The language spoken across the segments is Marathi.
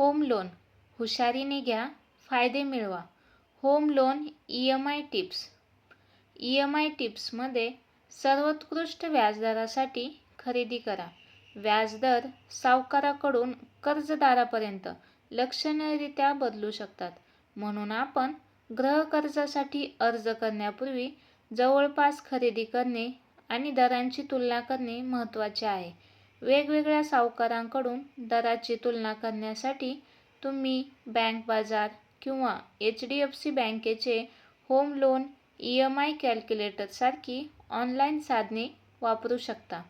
Home loan. हुशारीने घ्या फायदे मिळवा. Home loan E M I tips. E M I टिप्समध्ये सर्वोत्कृष्ट व्याजदरासाठी खरेदी करा. व्याजदर सावकाराकडून कर्जदारापर्यंत लक्षणीयरित्या बदलू शकतात. म्हणून आपण गृहकर्जासाठी अर्ज करण्यापूर्वी जवळपास खरेदी करणे आणि दरांची तुलना करणे महत्त्वाचे आहे. वेगवेगळ्या सावकारांकडून दराची तुलना करण्यासाठी तुम्ही बँक बाजार किंवा एच डी एफ सी बँकेचे home loan E M I कॅल्क्युलेटरसारखी online साधने वापरू शकता.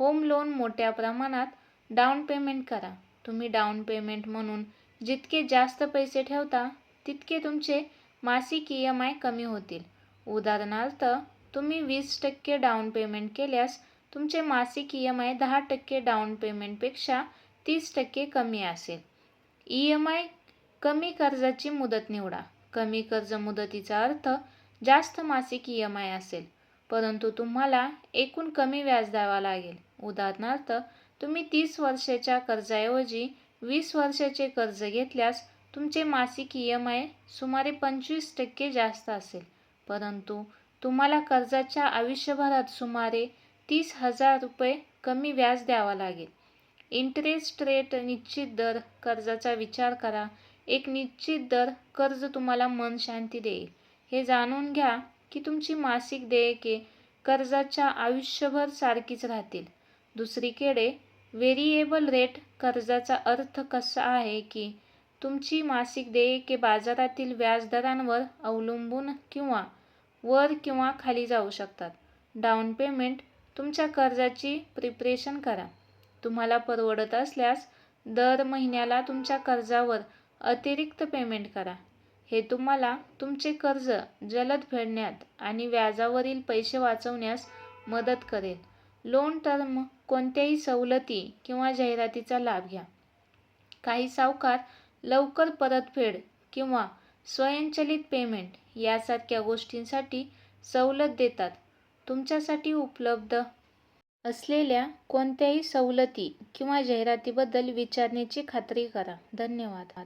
होम लोन मोठ्या प्रमाणात डाऊन पेमेंट करा. तुम्ही डाऊन पेमेंट म्हणून जितके जास्त पैसे ठेवता तितके तुमचे मासिक ई एम आय कमी होतील. उदाहरणार्थ तुम्ही वीस टक्के डाऊन पेमेंट केल्यास तुमचे मासिक ई एम आय दहा टक्के डाऊन पेमेंटपेक्षा तीस टक्के कमी असेल. ई एम आय कमी कर्जाची मुदत निवडा. कमी कर्ज मुदतीचा अर्थ जास्त मासिक ई एम आय असेल परंतु तुम्हाला एकूण कमी व्याज द्यावा लागेल. उदाहरणार्थ तुम्ही तीस वर्षाच्या कर्जाऐवजी वीस वर्षाचे कर्ज घेतल्यास तुमचे मासिक ई एम आय सुमारे पंचवीस टक्के जास्त असेल परंतु तुम्हाला कर्जाच्या आयुष्यभरात सुमारे तीस हजार रुपये कमी व्याज द्यावा लागेल. इंटरेस्ट रेट निश्चित दर कर्जाचा विचार करा. एक निश्चित दर कर्ज तुम्हाला मन शांती देईल. हे जाणून घ्या की तुमची मासिक देयके कर्जाच्या आयुष्यभर सारखीच राहतील. दुसरीकडे व्हेरिएबल रेट कर्जाचा अर्थ कसा आहे की तुमची मासिक देयके बाजारातील व्याजदरांवर अवलंबून किंवा वर किंवा खाली जाऊ शकतात. डाऊन पेमेंट तुमच्या कर्जाची प्रिपरेशन करा. तुम्हाला परवडत असल्यास दर महिन्याला तुमच्या कर्जावर अतिरिक्त पेमेंट करा. हे तुम्हाला तुमचे कर्ज जलद फेडण्यात आणि व्याजावरील पैसे वाचवण्यास मदत करेल. लोन टर्म कोणत्याही सवलती किंवा जाहिरातीचा लाभ घ्या. काही सावकार लवकर परतफेड किंवा स्वयंचलित पेमेंट यासारख्या गोष्टींसाठी सवलत देतात. तुमच्यासाठी उपलब्ध असलेल्या कोणत्याही सवलती किंवा जाहिरातीबद्दल विचारण्याची खात्री करा. धन्यवाद.